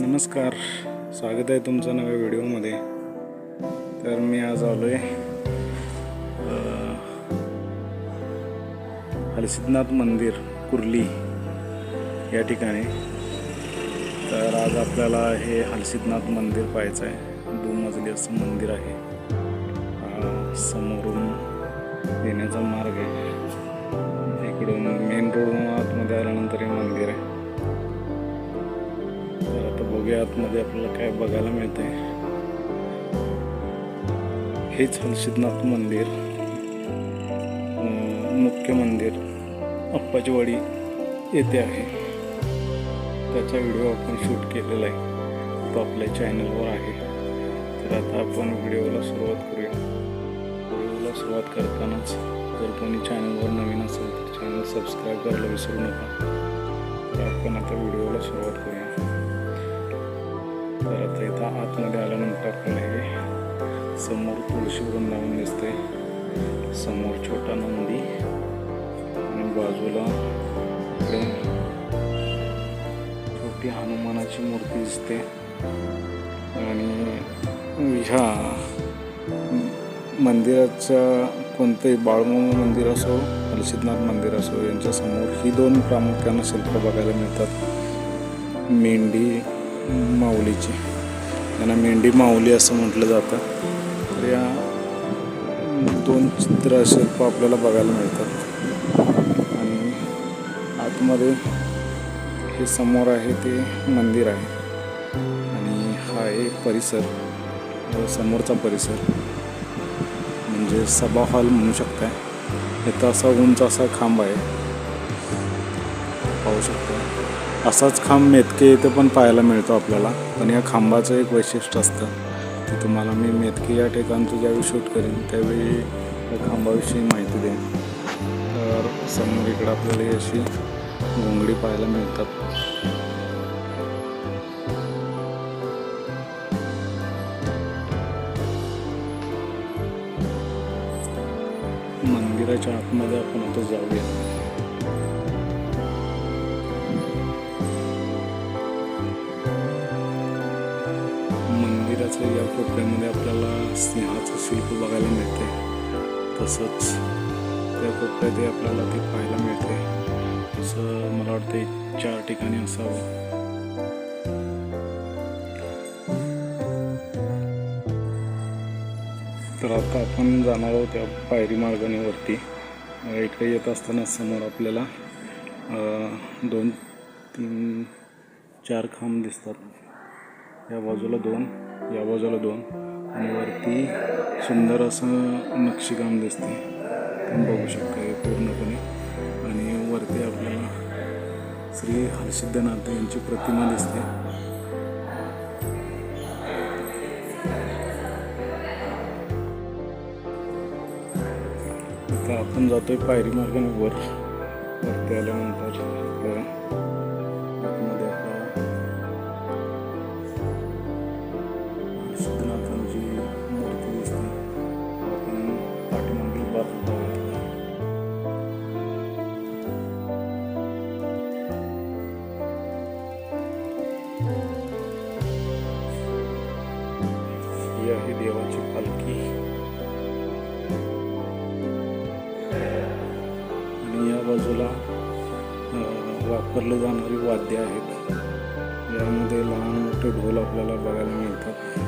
नमस्कार. स्वागत आहे तुमचं नव्या व्हिडिओमध्ये. तर मी आज आलो आहे हलसिद्धनाथ मंदिर कुर्ली या ठिकाणी. तर आज आपल्याला हे हलसिद्धनाथ मंदिर पाहायचं आहे. दुमजली असं मंदिर आहे. समोरून येण्याचा मार्ग आहे. इकडून मेन रोड आतमध्ये आल्यानंतर हे मंदिर आहे. बघूया आतमध्ये आपल्याला काय बघायला मिळतंय. हेच हलसिद्धनाथ मंदिर मुख्य मंदिर अप्पाचीवाडी येथे आहे. त्याचा व्हिडिओ आपण शूट केलेला आहे. तो आपल्या चॅनलवर आहे. तर आता आपण व्हिडिओला सुरुवात करूया. व्हिडिओला सुरुवात करतानाच जर कोणी चॅनलवर नवीन असेल तर चॅनल सबस्क्राईब करायला विसरू नका. तर आपण आता व्हिडिओला सुरुवात करूया. परत इथं आतमध्ये आल्यानंतर आपल्याला हे समोर तुळशी वृंदावन दिसते. समोर छोटा नंदी आणि बाजूला इकडे छोटी हनुमानाची मूर्ती दिसते. आणि ह्या मंदिराच्या कोणतंही बाळूमामा मंदिर असो हलसिद्धनाथ मंदिर असो यांच्यासमोर ही दोन प्रामुख्यानं शिल्प बघायला मिळतात. मेंढी माऊलीची. त्यांना मेंढी माऊली असं म्हटलं जातं. तर या दोन चित्रशिल्प आपल्याला बघायला मिळतात. आणि आतमध्ये हे समोर आहे ते मंदिर आहे. आणि हा आहे परिसर समोरचा परिसर. म्हणजे सभा हॉल म्हणू शकताय. इथं असा उंच असा खांब आहे. पाहू शकता असाच खांब मेतके इथे पण पाहायला मिळतो आपल्याला. पण या खांबाचं एक वैशिष्ट्य असतं ते तुम्हाला मी मेतके या ठिकाणचं ज्यावेळी शूट करेन त्यावेळी या खांबाविषयी माहिती देईन. तर समोर इकडं आपल्याला अशी घोंगडी पाहायला मिळतात. मंदिराच्या आतमध्ये आपण आता जाऊया. असं या कोपऱ्यामध्ये आपल्याला स्नेहाचं शिल्प बघायला मिळते. तसंच त्या कोपऱ्यातही आपल्याला ते पाहायला मिळते. असं मला वाटतं चार ठिकाणी असावं. तर आता आपण जाणार आहोत त्या पायरी मार्गाने वरती इकडे येत असताना समोर आपल्याला दोन तीन चार खांब दिसतात. या बाजूला दोन या बाजूला दोन. आणि वरती सुंदर असं नक्षीकाम दिसते. पण बघू शकता हे पूर्णपणे. आणि वरती आपल्याला श्री हरसिद्धनाथ यांची प्रतिमा दिसते. आपण जातोय पायरी मार्गाने वर. वरती आल्यानंतर बाजूला अ, वापरले जाणारी वाद्य आहेत. यामध्ये लहान मोठे ढोल आपल्याला बघायला मिळतात.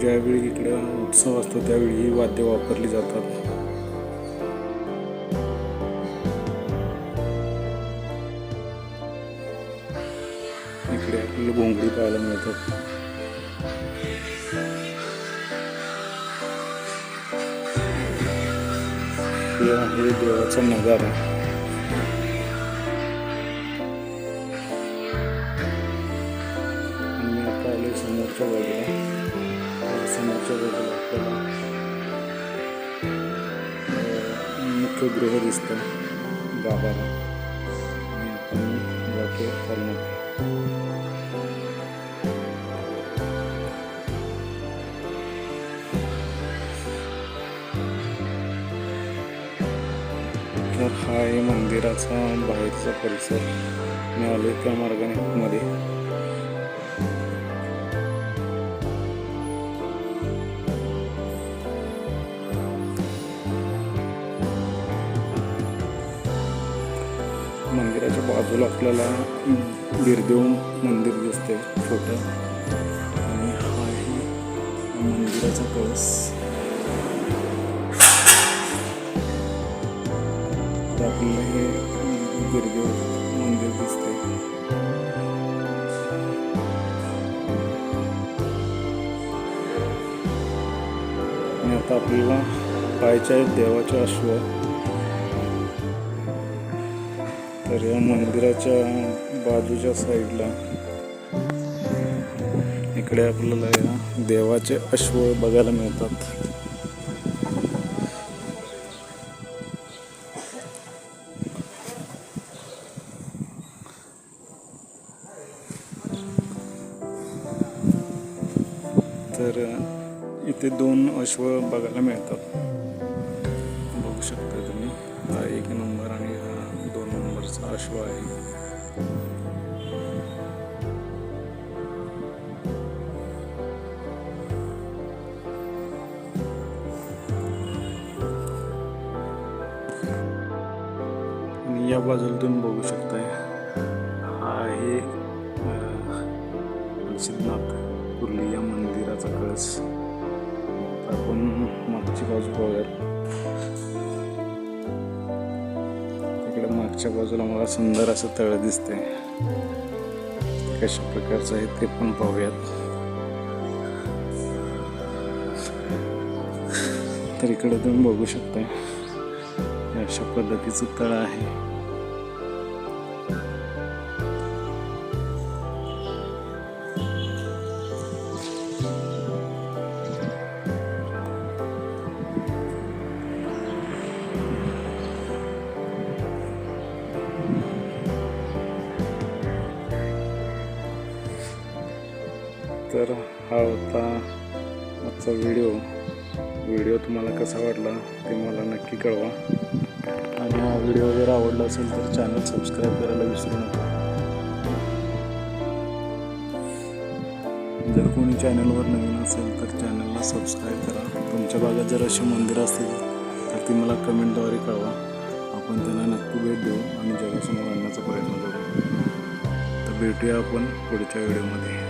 ज्यावेळी इकडे उत्सव असतो त्यावेळी ही वाद्य वापरली जातात. इकडे आपल्याला घोंगडी पाहायला मिळतात. हे आहे देवाचा नगारा मी आता आले समोरच्या बाजूला समोरच्या बाजूला आपल्याला मुख्य गृह दिसतं गाभारा आणि आपण जातो हा आहे मंदिराचा बाहेरचा परिसर मी आलो त्या मार्गाने मध्ये. मंदिराच्या बाजूला आपल्याला बिरदेव मंदिर दिसते छोटं. आणि हा आहे मंदिराचा कळस आपल्याला हे बिरदेव मंदिर दिसते आणि आता आपल्याला पायच्या आहेत देवाचे अश्व. तर या मंदिराच्या बाजूच्या साईडला इकडे आपल्याला या देवाचे अश्व बघायला मिळतात. इथे दोन अश्व बघायला मिळतात. बघू शकता तुम्ही. हा एक नंबर आणि हा दोन नंबरचा अश्व आहे. आणि या बाजूला तुम्ही बघू शकताय. हा आहे सिद्धनाथ कुर्ली या मंदिराचा कळस. आपण मागची बाजू पाहूयात. इकडे मागच्या बाजूला मला सुंदर असं तळ दिसते कशा प्रकारचं आहे ते पण पाहूयात. तर इकडे तुम्ही बघू शकता अशा पद्धतीचं तळ आहे. हा होता आजचा व्हिडिओ व्हिडिओ तुम्हाला कसा वाटला ते मला नक्की कळवा. आणि हा व्हिडिओ जर आवडला असेल तर चॅनल सबस्क्राईब करायला विसरू नका. जर कोणी चॅनलवर नवीन असेल तर चॅनलला सबस्क्राईब करा. तुमच्या भागात जर अशी मंदिरं असतील तर ती मला कमेंटद्वारे कळवा. आपण त्यांना नक्की भेट देऊ आणि जगासमोर आणण्याचा प्रयत्न करू. तर भेटूया आपण पुढच्या व्हिडिओमध्ये